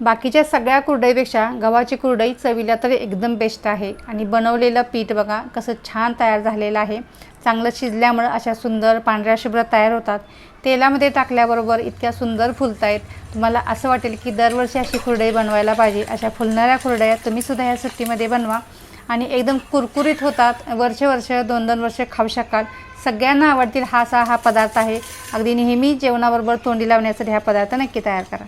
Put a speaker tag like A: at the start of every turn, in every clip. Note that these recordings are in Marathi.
A: बाकीच्या सगळ्या कुरडईपेक्षा गव्हाची कुरडई चवीला तर एकदम बेस्ट आहे. आणि बनवलेलं पीठ बघा कसं छान तयार झालेलं आहे. चांगलं शिजल्यामुळं अशा सुंदर पांढऱ्या शुभ्र तयार होतात. तेलामध्ये टाकल्याबरोबर इतक्या सुंदर फुलत आहेत तुम्हाला असं वाटेल की दरवर्षी अशी कुरडई बनवायला पाहिजे. अशा फुलणाऱ्या कुरडया तुम्हीसुद्धा ह्या सुट्टीमध्ये बनवा. आणि एकदम कुरकुरीत होतात. वर्ष वर्ष दोन दोन वर्ष खाऊ शकाल. सगळ्यांना आवडतील हा असा हा पदार्थ आहे. अगदी नेहमी जेवणाबरोबर तोंडी लावण्यासाठी हा पदार्थ नक्की तयार करा.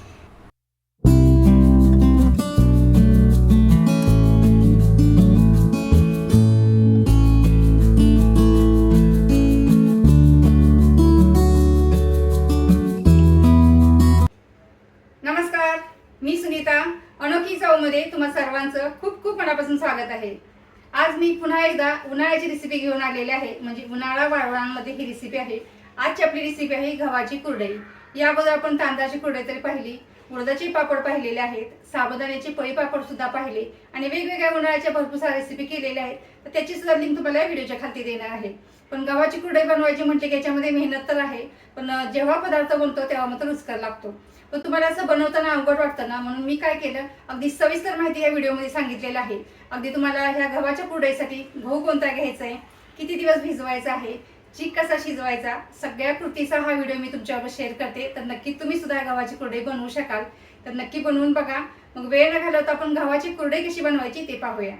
A: मी पुन्हा एकदा उन्हाळ्याची रेसिपी घेऊन आलेली आहे. म्हणजे उन्हाळा वाळवळांमध्ये ही रेसिपी आहे. आजची आपली रेसिपी आहे गव्हाची कुरडई. याबद्दल आपण तांदळाची कुरडई तरी पाहिली उडदाचे पापड पाहिलेले आहेत साबुदाण्याचे पळी पापड सुद्धा पाहिले आणि वेगवेगळ्या उन्हाळ्याच्या भरपूर साऱ्या रेसिपी केलेल्या आहेत. तर त्याची सुद्धा लिंक तुम्हाला या व्हिडिओच्या खाली देणार आहे. पण गव्हाची कुरडई बनवायची म्हटली की याच्यामध्ये मेहनत तर आहे पण जेव्हा पदार्थ बनतो तेव्हा मात्र रुचकर लागतो. पण तुम्हाला असं बनवताना अवघड वाटतं ना? म्हणून मी काय केलं अगदी सविस्तर माहिती या व्हिडिओमध्ये सांगितलेलं आहे. अगदी तुम्हाला ह्या गव्हाच्या कुरडईसाठी गहू कोणता घ्यायचा आहे किती दिवस भिजवायचा आहे चीक कसा शिजवायचा सगळ्या कृतीचा हा व्हिडिओ मी तुमच्यावर शेअर करते. तर नक्की तुम्ही सुद्धा गव्हाची कुरडई बनवू शकाल. तर नक्की बनवून बघा. मग वेळ न घालवता आपण गव्हाची कुरडई कशी बनवायची ते पाहूया.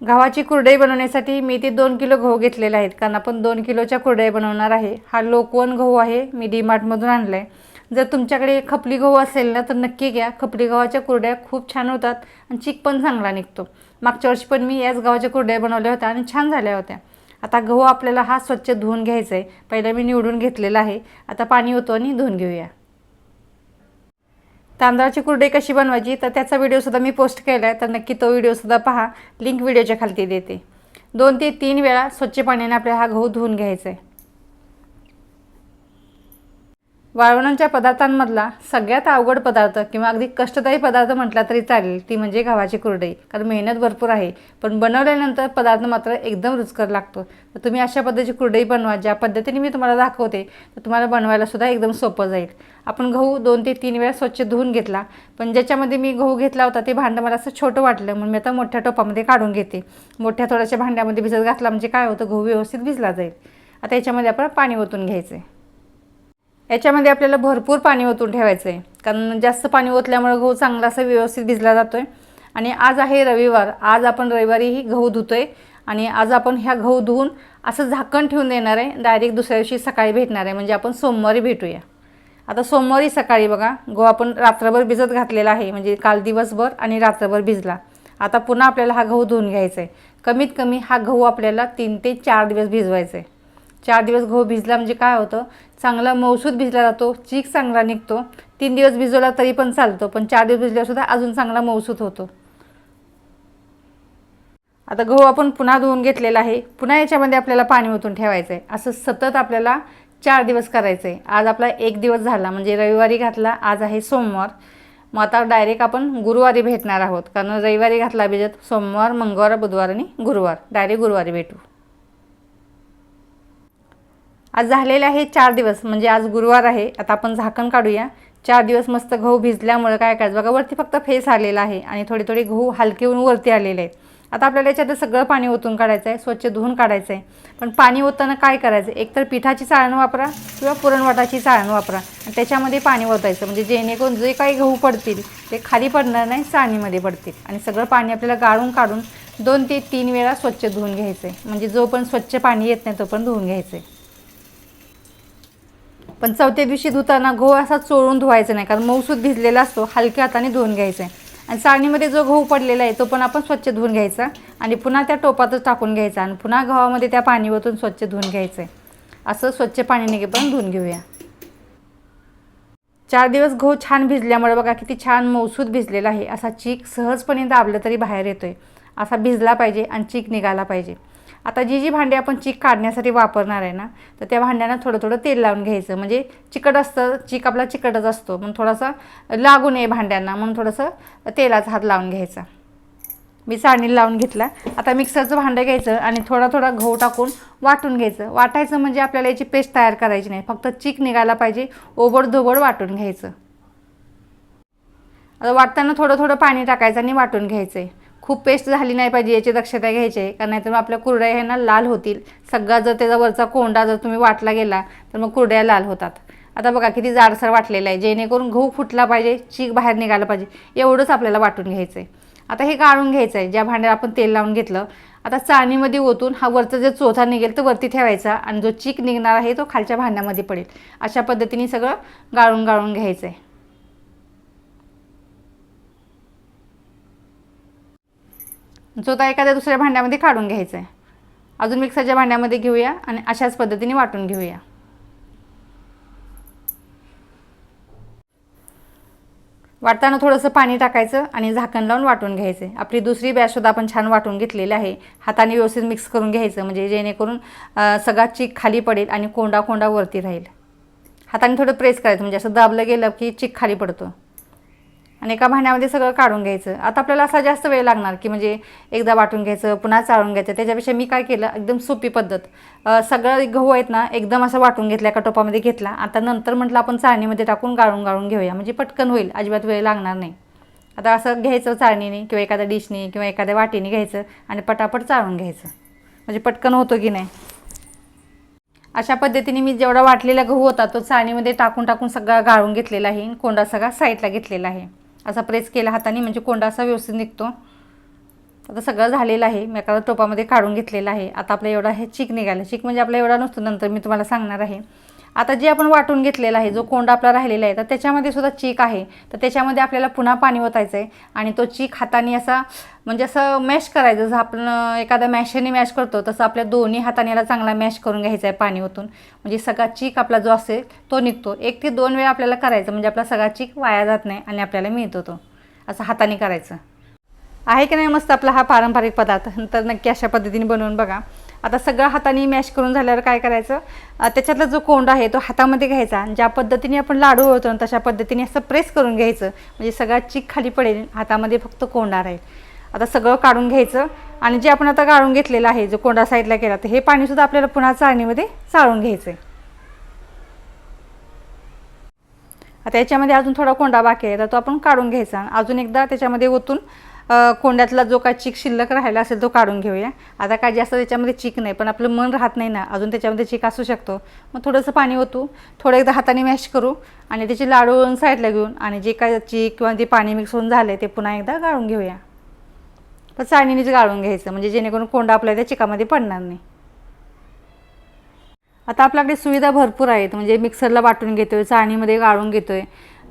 A: गव्हाची कुरडई बनवण्यासाठी मी ते दोन किलो गहू घेतलेले आहेत कारण आपण दोन किलोच्या कुरडई बनवणार आहे. हा लोकवन गहू आहे मी डीमार्टमधून आणला आहे जर तुमच्याकडे खपली गहू असेल ना तर नक्की घ्या. खपली गव्हाच्या कुरड्या खूप छान होतात आणि चीक पण चांगला निघतो. मागच्या वर्षी पण मी याच गव्हाच्या कुरड्या बनवल्या होत्या आणि छान झाल्या होत्या. आता गहू आपल्याला हा स्वच्छ धुवून घ्यायचा आहे पहिला मी निवडून घेतलेला आहे. आता पाणी होतो आणि धुवून घेऊया. तांदळाची कुरडे कशी बनवायची? तर त्याचा व्हिडिओसुद्धा मी पोस्ट केला आहे तर नक्की तो व्हिडिओसुद्धा पहा. लिंक व्हिडिओच्या खालती देते. दोन ते तीन वेळा स्वच्छ पाण्याने आपल्याला हा गहू धुवून घ्यायचा आहे वाळवणांच्या पदार्थांमधला सगळ्यात अवघड पदार्थ किंवा अगदी कष्टदायी पदार्थ म्हटला तरी चालेल ती म्हणजे गव्हाची कुरडई. कारण मेहनत भरपूर आहे पण बनवल्यानंतर पदार्थ मात्र एकदम रुचकर लागतो. तर तुम्ही अशा पद्धतीची कुरडई बनवा ज्या पद्धतीने मी तुम्हाला दाखवते तर तुम्हाला बनवायला सुद्धा एकदम सोपं जाईल. आपण गहू दोन ते तीन वेळा स्वच्छ धुवून घेतला पण ज्याच्यामध्ये मी गहू घेतला होता ते भांडं मला असं छोटं वाटलं म्हणून मी आता मोठ्या टोपामध्ये काढून घेते. मोठ्या थोड्याशा भांड्यामध्ये भिजत घातला म्हणजे काय होतं गहू व्यवस्थित भिजला जाईल. आता याच्यामध्ये आपण पाणी ओतून घ्यायचं आहे याच्यामध्ये आपल्याला भरपूर पाणी ओतून ठेवायचं आहे कारण जास्त पाणी ओतल्यामुळे गहू चांगला असा व्यवस्थित भिजला जातो आहे आणि आज आहे रविवार. आज आपण रविवारीही गहू धुतो आहे आणि आज आपण ह्या गहू धुवून असं झाकण ठेवून देणार आहे. डायरेक्ट दुसऱ्या दिवशी सकाळी भेटणार आहे. म्हणजे आपण सोमवारी भेटूया. आता सोमवारी सकाळी बघा गहू आपण रात्रभर भिजत घातलेला आहे. म्हणजे काल दिवसभर आणि रात्रभर भिजला. आता पुन्हा आपल्याला हा गहू धुवून घ्यायचा आहे कमीत कमी हा गहू आपल्याला तीन ते चार दिवस भिजवायचा आहे चार दिवस गहू भिजला म्हणजे काय होतं? चांगला मौसूद भिजला जातो चीक चांगला निघतो. तीन दिवस भिजवला तरी पण चालतो पण चार दिवस भिजल्यावर सुद्धा अजून चांगला मौसूद होतो. आता गहू आपण पुन्हा धुवून घेतलेला आहे. पुन्हा याच्यामध्ये आपल्याला पाणी ओतून ठेवायचं आहे असं सतत आपल्याला चार दिवस करायचं आहे आज आपला एक दिवस झाला म्हणजे रविवारी घातला आज आहे सोमवार. मग आता डायरेक्ट आपण गुरुवारी भेटणार आहोत. कारण रविवारी घातला भिजत सोमवार मंगळवार बुधवार आणि गुरुवार. डायरेक्ट गुरुवारी भेटू. आज झालेले आहे चार दिवस म्हणजे आज गुरुवार आहे. आता आपण झाकण काढूया. चार दिवस मस्त गहू भिजल्यामुळे काय करायचं? बघा वरती फक्त फेस आलेला आहे आणि थोडे थोडे गहू हलके होऊन वरती आलेले आहेत. आता आपल्याला याच्यात सगळं पाणी ओतून काढायचं आहे स्वच्छ धुवून काढायचं आहे पण पाणी ओतताना काय करायचं? एकतर पिठाची चाळण वापरा किंवा पुरणवाटाची चाळण वापरा. आणि त्याच्यामध्ये पाणी ओतायचं म्हणजे जेणेकरून जे काही गहू पडतील ते खाली पडणार नाही चाळणीमध्ये पडतील. आणि सगळं पाणी आपल्याला गाळून काढून दोन ते तीन वेळा स्वच्छ धुवून घ्यायचं आहे म्हणजे जो पण स्वच्छ पाणी येत नाही तो पण धुवून घ्यायचं आहे पण चौथ्या दिवशी धुताना गहू असा चोळून धुवायचा नाही कारण मऊसूद भिजलेला असतो हलक्या हाताने धुवून घ्यायचा. आहे आणि चाळणीमध्ये जो गहू पडलेला आहे तो पण आपण स्वच्छ धुवून घ्यायचा आणि पुन्हा त्या टोपातच टाकून घ्यायचा आणि पुन्हा गव्हामध्ये त्या पाणी ओतून स्वच्छ धुवून घ्यायचं. आहे असं स्वच्छ पाण्याने पण धुवून घेऊया. चार दिवस गहू छान भिजल्यामुळे बघा किती छान मौसूद भिजलेला आहे. असा चीक सहजपणे दाबलं तरी बाहेर येतोय. असा भिजला पाहिजे आणि चीक निघाला पाहिजे. आता जी जी भांडी आपण चीक काढण्यासाठी वापरणार आहे ना तर त्या भांड्यांना थोडं थोडं तेल लावून घ्यायचं. म्हणजे चिकट असतं चीक आपला चिकटच असतो. म्हणून थोडासा लागू नये भांड्यांना म्हणून थोडंसं तेलाचा हात लावून घ्यायचा. मी साडणी लावून घेतला. आता मिक्सरचं भांडं घ्यायचं आणि थोडा थोडा गहू टाकून वाटून घ्यायचं. वाटायचं म्हणजे आपल्याला याची पेस्ट तयार करायची नाही. फक्त चीक निघायला पाहिजे ओबड धोबड वाटून घ्यायचं. आता वाटताना थोडं थोडं पाणी टाकायचं आणि वाटून घ्यायचं आहे खूप पेस्ट झाली नाही पाहिजे याची दक्षता घ्यायची आहे. कारण नाहीतर मग आपल्या कुरड्या ह्या ना लाल होतील. सगळा जर त्याचा वरचा कोंडा जर तुम्ही वाटला गेला तर मग कुरड्या लाल होतात. आता बघा किती जाडसर वाटलेलं आहे. जेणेकरून गहू फुटला पाहिजे चीक बाहेर निघाला पाहिजे एवढंच आपल्याला वाटून घ्यायचं आहे. आता हे गाळून घ्यायचं आहे. ज्या भांड्यात आपण तेल लावून घेतलं आता चाळणीमध्ये ओतून हा वरचा जे चोथा निघेल तो वरती ठेवायचा आणि जो चीक निघणार आहे तो खालच्या भांड्यामध्ये पडेल. अशा पद्धतीने सगळं गाळून गाळून घ्यायचं आहे. जो तर एखाद्या दुसऱ्या भांड्यामध्ये काढून घ्यायचा आहे अजून मिक्सरच्या भांड्यामध्ये घेऊया आणि अशाच पद्धतीने वाटून घेऊया. वाटताना थोडंसं पाणी टाकायचं आणि झाकण लावून वाटून घ्यायचं. आपली दुसरी बॅचसुद्धा आपण छान वाटून घेतलेली आहे. हाताने व्यवस्थित मिक्स करून घ्यायचं म्हणजे जेणेकरून सगळा चीक खाली पडेल आणि कोंडा कोंडा वरती राहील. हाताने थोडं प्रेस करायचं म्हणजे असं दाबलं गेलं की चीक खाली पडतो. आणि एका भांड्यामध्ये सगळं काढून घ्यायचं. आता आपल्याला असा जास्त वेळ लागणार की म्हणजे एकदा वाटून घ्यायचं पुन्हा चाळून घ्यायचं. त्याच्यापेक्षा मी काय केलं एकदम सोपी पद्धत. सगळं गहू आहेत ना एकदम असं वाटून घेतला एका टोपामध्ये घेतला. आता नंतर म्हटलं आपण चाळणीमध्ये टाकून गाळून गाळून घेऊया. म्हणजे पटकन होईल अजिबात वेळ लागणार नाही. आता असं घ्यायचं चाळणीने किंवा एखाद्या डिशने किंवा एखाद्या वाटीने घ्यायचं आणि पटापट चाळून घ्यायचं. म्हणजे पटकन होतो की नाही? अशा पद्धतीने मी जेवढा वाटलेला गहू होता तो चाळणीमध्ये टाकून टाकून सगळा गाळून घेतलेला आहे कोंडा सगळा साईडला घेतलेला आहे. असा प्रेस केला हाताने म्हणजे कोंडा असा व्यवस्थित निघतो. आता सगळं झालेलं आहे. मी एका टोपामध्ये काढून घेतलेलं आहे. आता आपला एवढा हे चीक निघाला. चीक म्हणजे आपला एवढा नसतो. नंतर मी तुम्हाला सांगणार आहे. आता जे आपण वाटून घेतलेला आहे जो कोंड आपला राहिलेला आहे तर त्याच्यामध्ये सुद्धा चीक आहे. तर त्याच्यामध्ये आपल्याला पुन्हा पाणी ओतायचं आहे आणि तो चीक हाताने असा म्हणजे असं मॅश करायचं. जसं आपण एखाद्या मॅशने मॅश करतो तसं आपल्या दोन्ही हाताने याला चांगला मॅश करून घ्यायचा आहे पाणी ओतून. म्हणजे सगळा चीक आपला जो असेल तो निघतो. एक ते दोन वेळा आपल्याला करायचं म्हणजे आपला सगळा चीक वाया जात नाही आणि आपल्याला मिळतो तो. असं हाताने करायचं. आहे की नाही मस्त आपला हा पारंपरिक पदार्थ? तर नक्की अशा पद्धतीने बनवून बघा. आता सगळं हाताने मॅश करून झाल्यावर काय करायचं? त्याच्यातला जो कोंडा आहे तो हातामध्ये घ्यायचा. आणि ज्या पद्धतीने आपण लाडू होतो ना तशा पद्धतीने असं प्रेस करून घ्यायचं. म्हणजे सगळा चीक खाली पडेल हातामध्ये फक्त कोंडा राहील. आता सगळं काढून घ्यायचं. आणि जे आपण आता गाळून घेतलेलं आहे जो कोंडा साईडला केला तर हे पाणीसुद्धा आपल्याला पुन्हा चाळणीमध्ये चाळून घ्यायचं आहे आता याच्यामध्ये अजून थोडा कोंडा बाकी आहे तर तो आपण काढून घ्यायचा. अजून एकदा त्याच्यामध्ये ओतून कोंड्यातला जो काय चीक शिल्लक राहिला असेल तो काढून घेऊया. आता काय जास्त त्याच्यामध्ये चीक नाही पण आपलं मन राहत नाही ना अजून त्याच्यामध्ये चीक असू शकतो. मग थोडंसं पाणी ओतू थोडं एकदा हाताने मॅश करू आणि त्याची लाडू साईडला घेऊन आणि जे काय चीक किंवा जे पाणी मिक्स होऊन झालं ते पुन्हा एकदा गाळून घेऊया. पण चाळणीनेच गाळून घ्यायचं म्हणजे जेणेकरून कोंडा आपल्या त्या चिकामध्ये पडणार नाही. आता आपल्याकडे सुविधा भरपूर आहेत म्हणजे मिक्सरला वाटून घेतोय चाळणीमध्ये गाळून घेतोय.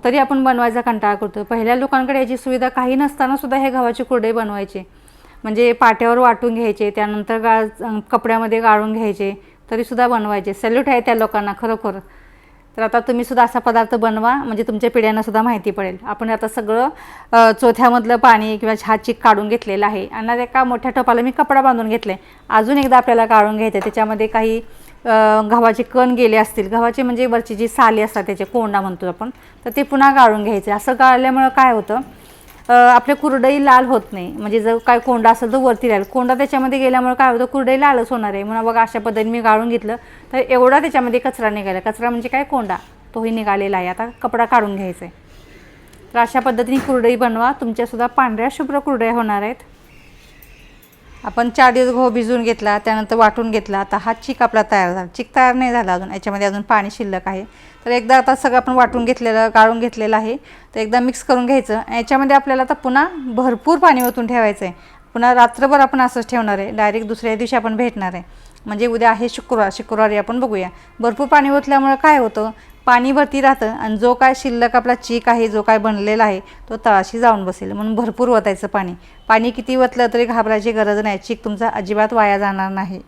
A: तरी आपण बनवायचा कंटाळा करतो. पहिल्या लोकांकडे याची सुविधा काही नसताना सुद्धा हे गव्हाचे कुरडे बनवायचे. म्हणजे पाट्यावर वाटून घ्यायचे त्यानंतर गा कपड्यामध्ये गाळून घ्यायचे तरीसुद्धा बनवायचे. सॅल्यूट आहे त्या लोकांना खरोखर. तर आता तुम्ही सुद्धा असा पदार्थ बनवा म्हणजे तुमच्या पिढ्यांनासुद्धा माहिती पडेल. आपण आता सगळं चोथ्यामधलं पाणी किंवा चहा काढून घेतलेलं आहे. आणि एका मोठ्या टोपाला मी कपडा बांधून घेतला. आहे अजून एकदा आपल्याला काढून घ्यायचं आहे. त्याच्यामध्ये काही गव्हाचे कण गेले असतील गव्हाचे म्हणजे वरची जी साली असतात त्याचे कोंडा म्हणतो आपण तर ते पुन्हा गाळून घ्यायचे. असं गाळल्यामुळं काय होतं आपले आपल्या कुरडई लाल होत नाही. म्हणजे जर काय कोंडा असेल तर वरती राहील कोंडा त्याच्यामध्ये गेल्यामुळे काय होतं कुरडई लालच होणार आहे. म्हणून बघा अशा पद्धतीने मी गाळून घेतलं. तर एवढा त्याच्यामध्ये कचरा निघाला. कचरा म्हणजे काय? कोंडा. तोही निघालेला आहे. आता कपडा काढून घ्यायचा आहे. तर अशा पद्धतीने कुरडई बनवा. तुमच्यासुद्धा पांढऱ्या शुभ्र कुरडया होणार आहेत. आपण चार दिवस गहू भिजवून घेतला त्यानंतर वाटून घेतला आता हा चिक आपला तयार झाला. चिक तयार नाही झाला अजून याच्यामध्ये अजून पाणी शिल्लक आहे. तर एकदा आता सगळं आपण वाटून घेतलेलं गाळून घेतलेलं आहे. तर एकदा मिक्स करून घ्यायचं. याच्यामध्ये आपल्याला आता पुन्हा भरपूर पाणी ओतून ठेवायचं आहे पुन्हा रात्रभर आपण असंच ठेवणार आहे. डायरेक्ट दुसऱ्या दिवशी आपण भेटणार आहे. म्हणजे उद्या आहे शुक्रवार शुक्रवारी आपण बघूया. भरपूर पाणी ओतल्यामुळे काय होतं? पाणी भरती राहतं आणि जो काय शिल्लक आपला चीक आहे जो काय बनलेला आहे तो तळाशी जाऊन बसेल. म्हणून भरपूर ओतायचं पाणी. पाणी किती ओतलं तरी घाबरायची गरज नाही. चीक तुमचा अजिबात वाया जाणार नाही.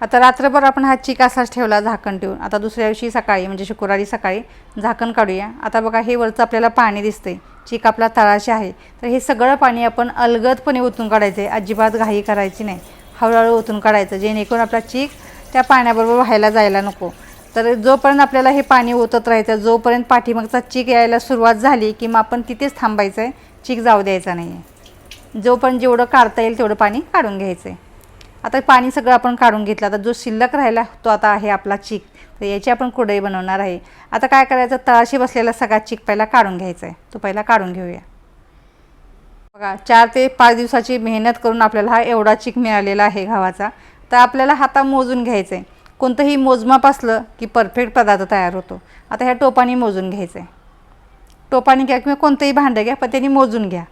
A: आता रात्रभर आपण हा चीक असाच ठेवला झाकण ठेवून. आता दुसऱ्या दिवशी सकाळी म्हणजे शुक्रवारी सकाळी झाकण काढूया. आता बघा हे वरचं आपल्याला पाणी दिसते चीक आपला तळाशी आहे. तर हे सगळं पाणी आपण अलगदपणे ओतून काढायचं आहे अजिबात घाई करायची नाही. हळूहळू ओतून काढायचं. जेणेकरून आपला चीक त्या पाण्याबरोबर व्हायला जायला नको. तर जोपर्यंत आपल्याला हे पाणी ओतत राहायचं जोपर्यंत पाठीमागचा चीक यायला सुरुवात झाली की मग आपण तिथेच थांबायचं आहे चीक जाऊ द्यायचा नाही आहे जोपर्यंत जेवढं काढता येईल तेवढं पाणी काढून घ्यायचं आहे आता पाणी सगळं आपण काढून घेतलं आता जो शिल्लक राहिला तो आता आहे आपला चीक. तर याची आपण कुडई बनवणार आहे. आता काय करायचं तळाशी बसलेला सगळा चीक पहिला काढून घ्यायचा आहे तो पहिला काढून घेऊया. बघा चार ते पाच दिवसाची मेहनत करून आपल्याला हा एवढा चीक मिळालेला आहे गव्हाचा तर आपल्याला हाता मोजून घ्यायचं आहे कोणतंही मोजमाप असलं की परफेक्ट पदार्थ तयार होतो. आता ह्या टोपाने मोजून घ्यायचं आहे टोपाने घ्या किंवा कोणतंही भांडं घ्या पण त्यांनी मोजून घ्या.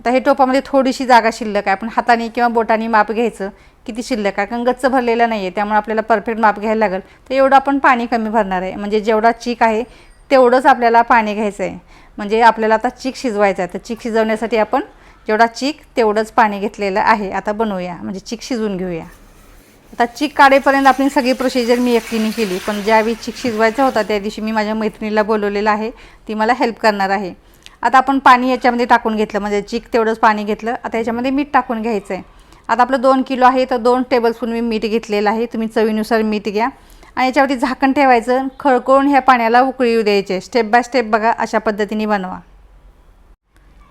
A: आता हे टोपामध्ये थोडीशी जागा शिल्लक आहे. आपण हाताने किंवा बोटाने माप घ्यायचं किती शिल्लक आहे? कारण गच्च भरलेलं नाही आहे त्यामुळे आपल्याला परफेक्ट माप घ्यायला लागेल. तर एवढं आपण पाणी कमी भरणार आहे. म्हणजे जेवढा चीक आहे तेवढंच आपल्याला पाणी घ्यायचं आहे म्हणजे आपल्याला आता चीक शिजवायचं आहे तर चीक शिजवण्यासाठी आपण जेवढा चीक तेवढंच पाणी घेतलेलं आहे. आता बनवूया. म्हणजे चीक शिजवून घेऊया. आता चीक काढेपर्यंत आपली सगळी प्रोसिजर मी एकटीने केली. पण ज्यावेळी चीक शिजवायचा होता त्या दिवशी मी माझ्या मैत्रिणीला बोलवलेलं आहे. ती मला हेल्प करणार आहे. आता आपण पाणी याच्यामध्ये टाकून घेतलं. म्हणजे चीक तेवढंच पाणी घेतलं. आता याच्यामध्ये मीठ टाकून घ्यायचं आहे आता आपलं दोन किलो आहे तर दोन टेबलस्पून मी मीठ घेतलेलं आहे. तुम्ही चवीनुसार मीठ घ्या. आणि याच्यावरती झाकण ठेवायचं. खळकळून ह्या पाण्याला उकळी येऊ द्यायचे. स्टेप बाय स्टेप बघा अशा पद्धतीने बनवा.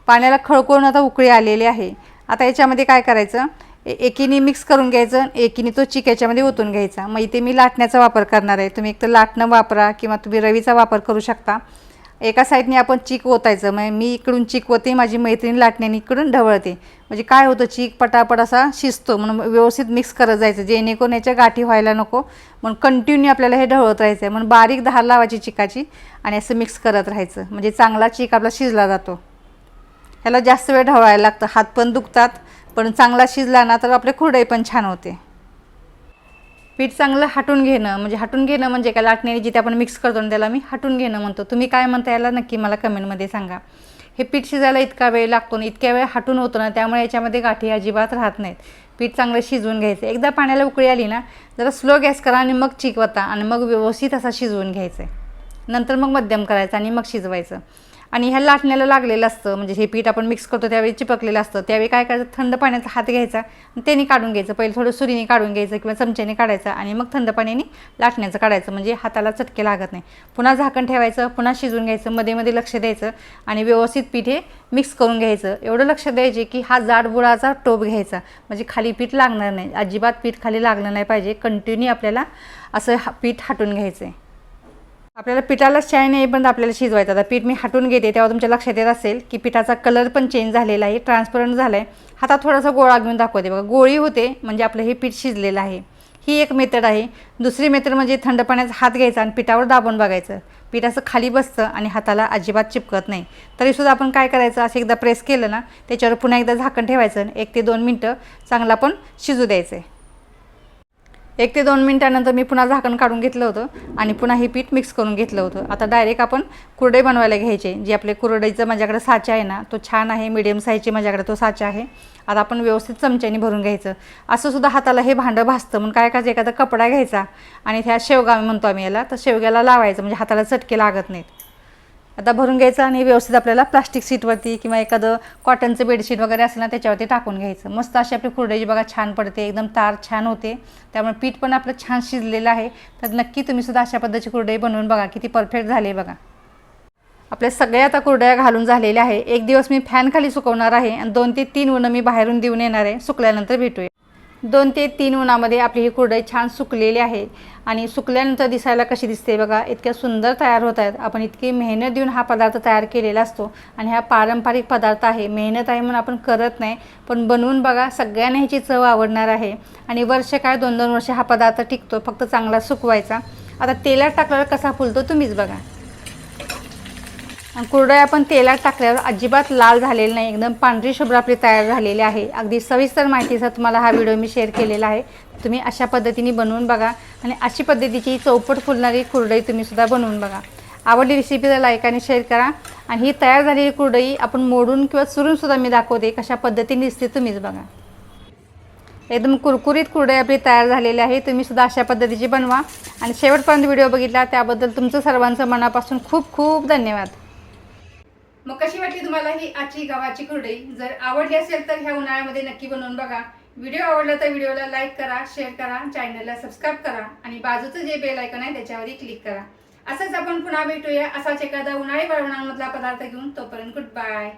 A: पाण्याला खळकळून आता उकळी आलेली आहे. आता याच्यामध्ये काय करायचं? ए- एकीने मिक्स करून घ्यायचं एकीने तो चिक याच्यामध्ये ओतून घ्यायचा. मग इथे मी लाटण्याचा वापर करणार आहे. तुम्ही एक तर लाटणं वापरा किंवा तुम्ही रवीचा वापर करू शकता. एका साईडने आपण चीक ओतायचं. मग मी इकडून चीक ओते माझी मैत्रीण लाटण्याने इकडून ढवळते. म्हणजे काय होतं? चीक पटापट असा शिजतो. म्हणून व्यवस्थित मिक्स करत जायचं. जेणेकरून याच्या गाठी व्हायला नको. म्हणून कंटिन्यू आपल्याला हे ढवळत राहायचं आहे म्हणून बारीक धार लावायची चिकाची आणि असं मिक्स करत राहायचं. म्हणजे चांगला चीक आपला शिजला जातो. ह्याला जास्त वेळ ढवळायला लागतं. हात पण दुखतात पण चांगला शिजला ना तर आपले खुरडई पण छान होते. पीठ चांगलं हाटून घेणं म्हणजे हाटून घेणं म्हणजे काय? लाटण्याने जिथे आपण मिक्स करतो ना त्याला मी हाटून घेणं म्हणतो. तुम्ही काय म्हणता याला नक्की मला कमेंटमध्ये सांगा. हे पीठ शिजायला इतका वेळ लागतो ना इतक्या वेळ हाटून होतो ना त्यामुळे याच्यामध्ये गाठी अजिबात राहत नाहीत. पीठ चांगलं शिजवून घ्यायचं. एकदा पाण्याला उकळी आली ना जरा स्लो गॅस करा आणि मग चिकवता आणि मग व्यवस्थित असा शिजवून घ्यायचं आहे नंतर मग मध्यम करायचं आणि मग शिजवायचं. आणि ह्या लाटण्याला लागलेलं असतं म्हणजे हे पीठ आपण मिक्स करतो त्यावेळी चिपकलेलं असतं. त्यावेळी काय करायचं? थंड पाण्याचा हात घ्यायचा आणि त्याने काढून घ्यायचं. पहिले थोडं सुरीने काढून घ्यायचं किंवा चमच्याने काढायचं आणि मग थंड पाण्याने लाटण्याचं काढायचं. म्हणजे हाताला चटके लागत नाही. पुन्हा झाकण ठेवायचं पुन्हा शिजून घ्यायचं मध्ये मध्ये लक्ष द्यायचं आणि व्यवस्थित पीठ हे मिक्स करून घ्यायचं. एवढं लक्ष द्यायचे की हा जाडबुडाचा टोप घ्यायचा. म्हणजे खाली पीठ लागणार नाही. अजिबात पीठ खाली लागलं नाही पाहिजे. कंटिन्यू आपल्याला असं हा पीठ हाटून घ्यायचं आहे आपल्याला पिठाला चाय नाही पण आपल्याला शिजवायचं. आता पीठ मी हाटून घेते तेव्हा तुमच्या लक्षात येत असेल की पिठाचा कलर पण चेंज झालेला आहे ट्रान्सपरंट झाला आहे हातात थोडासा गोळा घेऊन दाखवते बघा. गोळी होते म्हणजे आपलं हे पीठ शिजलेलं आहे. ही एक मेथड आहे. दुसरी मेथड म्हणजे थंड पाण्याचा हात घ्यायचा आणि पिठावर दाबून बघायचं. पीठ असं खाली बसतं आणि हाताला अजिबात चिपकत नाही. तरीसुद्धा आपण काय करायचं? असं एकदा प्रेस केलं ना त्याच्यावर पुन्हा एकदा झाकण ठेवायचं आणि एक ते दोन मिनटं चांगला पण शिजू द्यायचं आहे एक ते दोन मिनटानंतर मी पुन्हा झाकण काढून घेतलं होतं आणि पुन्हा हे पीठ मिक्स करून घेतलं होतं. आता डायरेक्ट आपण कुरडे बनवायला घ्यायचे. जे आपले कुरडईचं माझ्याकडे साचा आहे ना तो छान आहे मिडियम साईजची माझ्याकडे तो साचा आहे. आता आपण व्यवस्थित चमच्याने भरून घ्यायचं. असं सुद्धा हाताला हे भांडं भासतं. म्हणून काय करायचं? एखादा कपडा घ्यायचा आणि त्या शेवगा म्हणतो आम्ही याला तर शेवग्याला लावायचं. म्हणजे हाताला चटके लागत नाहीत. आता भरून घ्यायचं आणि व्यवस्थित आपल्याला प्लास्टिक सीटवरती किंवा एखादं कॉटनचं बेडशीट वगैरे असेल ना त्याच्यावरती टाकून घ्यायचं. मस्त अशी आपली कुरड्याची बघा छान पडते. एकदम तार छान होते. त्यामुळे पीठ पण आपलं छान शिजलेलं आहे. तर नक्की तुम्ही सुद्धा अशा पद्धतीची कुरडई बनवून बघा. किती परफेक्ट झाली बघा. आपल्या सगळ्या आता कुरड्या घालून झालेल्या आहे. एक दिवस मी फॅनखाली सुकवणार आहे आणि दोन ते तीन उन्हं मी बाहेरून देऊन येणार आहे. सुकल्यानंतर भेटूया. दोन ते तीन उन्हामध्ये आपली ही कुरडई छान सुकलेली आहे. आणि सुकल्यानंतर दिसायला कशी दिसते बघा इतक्या सुंदर तयार होत आहेत. आपण इतकी मेहनत देऊन हा पदार्थ तयार केलेला असतो. आणि हा पारंपरिक पदार्थ आहे. मेहनत आहे म्हणून आपण करत नाही. पण बनवून बघा सगळ्यांना ह्याची चव आवडणार आहे. आणि वर्ष काय दोन दोन वर्ष हा पदार्थ टिकतो फक्त चांगला सुकवायचा. आता तेलात टाकल्यावर कसा फुलतो तुम्हीच बघा. आणि कुरडई आपण तेलात टाकल्यावर अजिबात लाल झालेली नाही. एकदम पांढरी शुभ्र आपली तयार झालेली आहे. अगदी सविस्तर माहितीचा तुम्हाला हा व्हिडिओ मी शेअर केलेला आहे. तुम्ही अशा पद्धतीने बनवून बघा आणि अशी पद्धतीची चौपट फुलणारी कुरडई तुम्ही सुद्धा बनवून बघा. आवडली रेसिपीला लाईक आणि शेअर करा. आणि ही तयार झालेली कुरडई आपण मोडून किंवा चुरूनसुद्धा मी दाखवते. कशा पद्धतीने दिसते तुम्हीच बघा. एकदम कुरकुरीत कुरडई आपली तयार झालेली आहे. तुम्ही सुद्धा अशा पद्धतीची बनवा. आणि शेवटपर्यंत व्हिडिओ बघितला त्याबद्दल तुमचं सर्वांचं मनापासून खूप खूप धन्यवाद. मग कशी वाटली तुम्हाला ही आजची गावाची कुरडई? जर आवडली असेल तर ह्या उन्हाळ्यामध्ये नक्की बनवून बघा. व्हिडिओ आवडला तर व्हिडिओला लाईक करा शेअर करा चॅनलला सबस्क्राईब करा आणि बाजूचं जे बेल आयकन आहे त्याच्यावरही क्लिक करा. असंच आपण पुन्हा भेटूया असाच एखादा उन्हाळी वाळवणांमधला पदार्थ घेऊन. तोपर्यंत गुड बाय